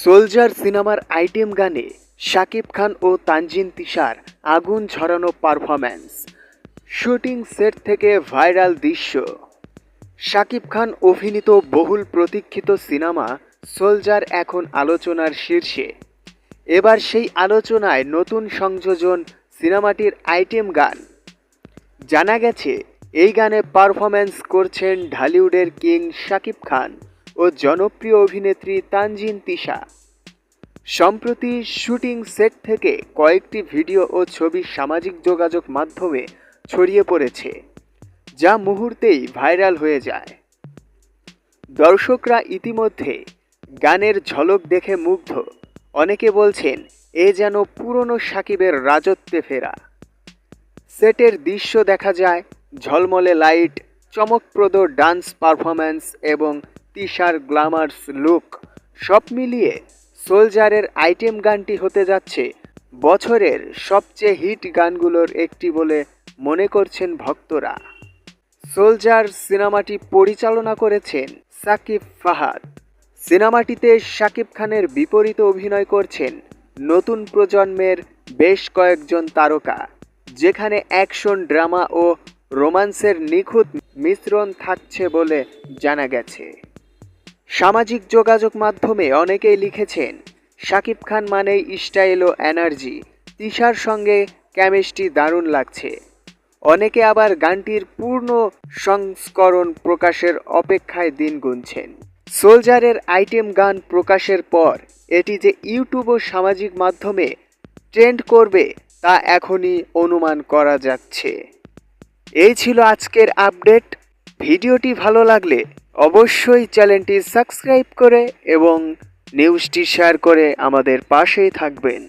Soldier সিনেমার item গানে শাকিব খান ও তানজিন তিশার আগুন ঝরানো পারফরম্যান্স। শুটিং সেট থেকে ভাইরাল দৃশ্য। শাকিব খান অভিনীত বহুল প্রতীক্ষিত সিনেমা সোলজার এখন আলোচনার শীর্ষে। এবার সেই আলোচনায় নতুন সংযোজন সিনেমাটির আইটেম গান। জানা গেছে, এই গানে পারফরম্যান্স করছেন ঢালিউডের কিং শাকিব খান। ও জনপ্রিয় অভিনেত্রী তানজিন তিশা। সম্প্রতি শুটিং সেট থেকে কয়েকটি ভিডিও ও ছবি সামাজিক যোগাযোগ মাধ্যমে ছড়িয়ে পড়েছে, যা মুহূর্তেই ভাইরাল হয়ে যায়। দর্শকরা ইতিমধ্যে গানের ঝলক দেখে মুগ্ধ। অনেকে বলছেন, এ যেন পুরনো সাকিবের রাজত্বে ফেরা। সেটের দৃশ্য দেখা যায়, ঝলমলে লাইট, চমকপ্রদ ডান্স পারফরম্যান্স এবং তিশার গ্ল্যামার্স লুক। সব মিলিয়ে সোলজারের আইটেম গানটি হতে যাচ্ছে বছরের সবচেয়ে হিট গানগুলোর একটি বলে মনে করছেন ভক্তরা। সোলজার সিনেমাটি পরিচালনা করেছেন সাকিব ফাহাদ। সিনেমাটিতে শাকিব খানের বিপরীতে অভিনয় করছেন নতুন প্রজন্মের বেশ কয়েকজন তারকা, যেখানে অ্যাকশন, ড্রামা ও রোমান্সের নিখুঁত মিশ্রণ থাকছে বলে জানা গেছে। সামাজিক যোগাযোগ মাধ্যমে অনেকেই লিখেছেন, শাকিব খান মানে স্টাইল ও এনার্জি, তিশার সঙ্গে কেমিস্ট্রি দারুণ লাগছে। অনেকে আবার গানটির পূর্ণ সংস্করণ প্রকাশের অপেক্ষায় দিন গুনছেন। সোলজারের আইটেম গান প্রকাশের পর এটি যে ইউটিউব ও সামাজিক মাধ্যমে ট্রেন্ড করবে, তা এখনই অনুমান করা যাচ্ছে। এই ছিল আজকের আপডেট। ভিডিওটি ভালো লাগলে অবশ্যই চ্যানেলটি সাবস্ক্রাইব করে এবং নিউজটি শেয়ার করে আমাদের পাশেই থাকবেন।